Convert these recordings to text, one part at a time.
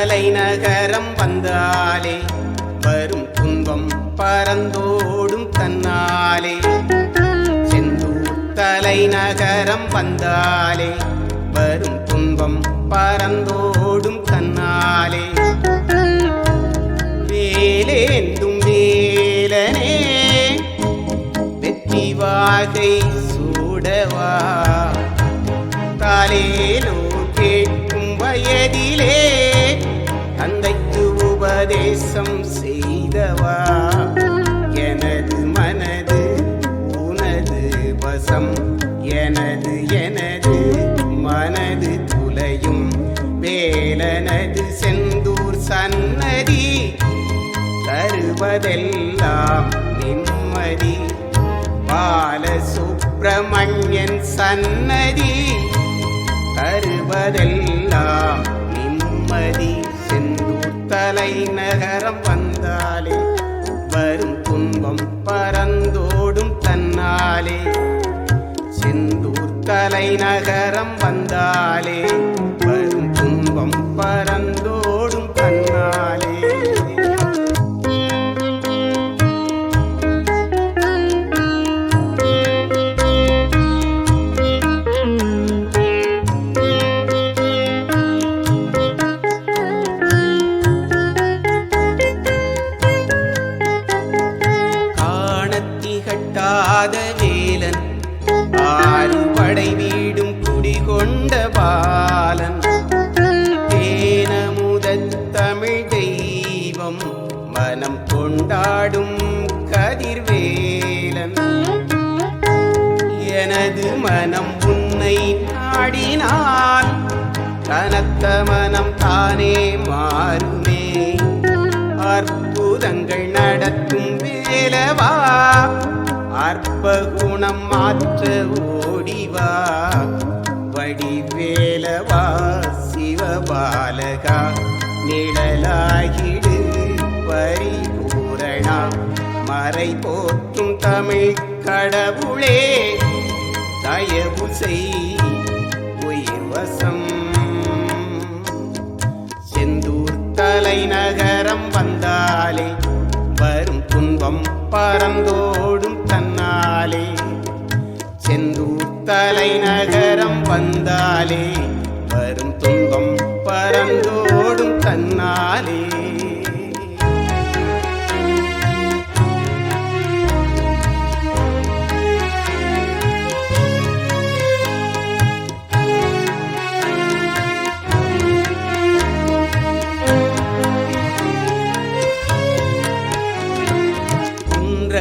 தலைநகரம் வந்தாலே வரும் துன்பம் பறந்தோடும் தன்னாலே. செந்தூர் தலைநகரம் வந்தாலே வரும் துன்பம் பறந்தோடும் தன்னாலே. வேலேந்தும் வேலனே வெற்றி வாகை சூடவா. தாலேலோ கேட்கும் வயதிலே தந்தைக்கு உபதேசம் செய்தவா? எனது மனது உனது வசம். எனது எனது மனது துளையும். வேலனது செந்தூர் சன்னதி. தருவதெல்லாம் நிம்மதி. பாலசுப்பிரமணியன் சன்னதி. தருவதெல்லாம் நிம்மதி. பறந்தோடும் தன்னாலே செந்தூர் தலைநகரம் வந்தாலே. காணத்திகட்டாத வேலன் ஆறு படை வீடும் குடிகொண்ட பாலன். தேனமுதத் தமிழ் தெய்வம் மனம் கொண்டாடும் கதிர்வேலன். எனது மனம் உன்னை நாடினால் கனத்த மனம் தானே மாறுமே. அற்புதங்கள் நடத்தும் வேலவா? அற்பகுணம் மாற்ற ஓடிவா. வடிவேலவா சிவபாலகா நிழலாகிடு பரிபூரணா. மறை போற்றும் தமிழ் கடவுளே தயவு செய் உயிர் வசம். செந்தூர் தலைநகரம் வந்தாலே வரும் துன்பம் பறந்தோடும் தன்னாலே. செந்தூர் தலைநகரம் வந்தாலே.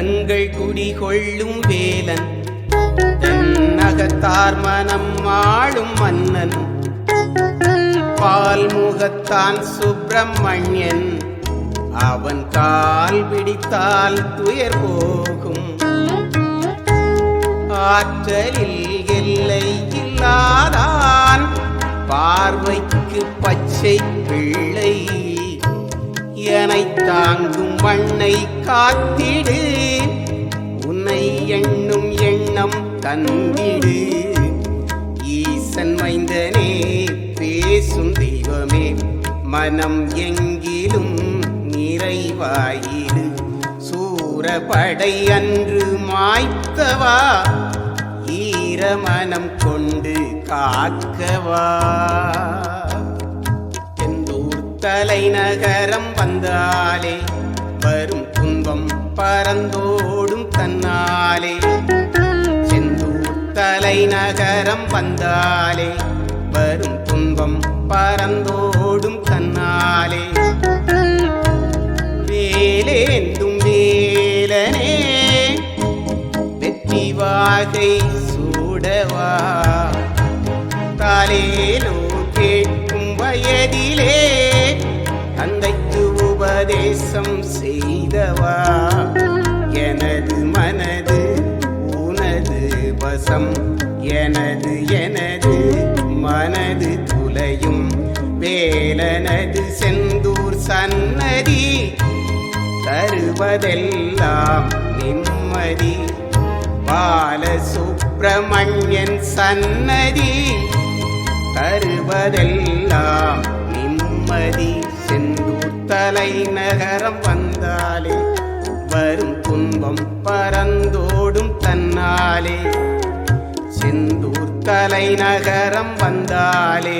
தங்கள் குடிகொள்ளும் வேலன். தென்னகத்தார் மனம் ஆளும் மன்னன். பால்முகத்தான் சுப்பிரமணியன். அவன் கால் பிடித்தால் துயர் போகும். ஆற்றலில் எல்லை இல்லாதான் பார்வைக்கு பச்சை பிள்ளை. எனை தாங்கும் மண்ணை காத்திடு. எண்ணும் எண்ணம் தந்திடு ஈசன் மைந்தனே பேசும் தெய்வமே மனம் எங்கிலும் நிறைவாயிரு சூரபடை அன்று மாய்த்தவா? ஈரமனம் கொண்டு காக்கவா? தலைநகரம் வந்தாலே வரும் துன்பம் பரந்தோ தன்னாலே செந்தூர் தலைநகரம் வந்தாலே வரும் துன்பம் பறந்தோடும் தன்னாலே. வேலேந்தும் வேலனே வெற்றி வாகை சூடவா. தாலேலோ கேட்கும் வயதிலே தந்தைக்கு உபதேசம் செய்தவா. வசம் எனது எனது மனது துளையும் வேலனது செந்தூர் சன்னதி. தருவதெல்லாம் நிம்மதி. பாலசுப்பிரமணியன் சன்னதி. தருவதெல்லாம் நிம்மதி. செந்தூர் தலைநகரம் வந்தாலே வரும் துன்பம் பறந்தோடும் தன்னாலே. சிந்தூர் தலைநகரம் வந்தாலே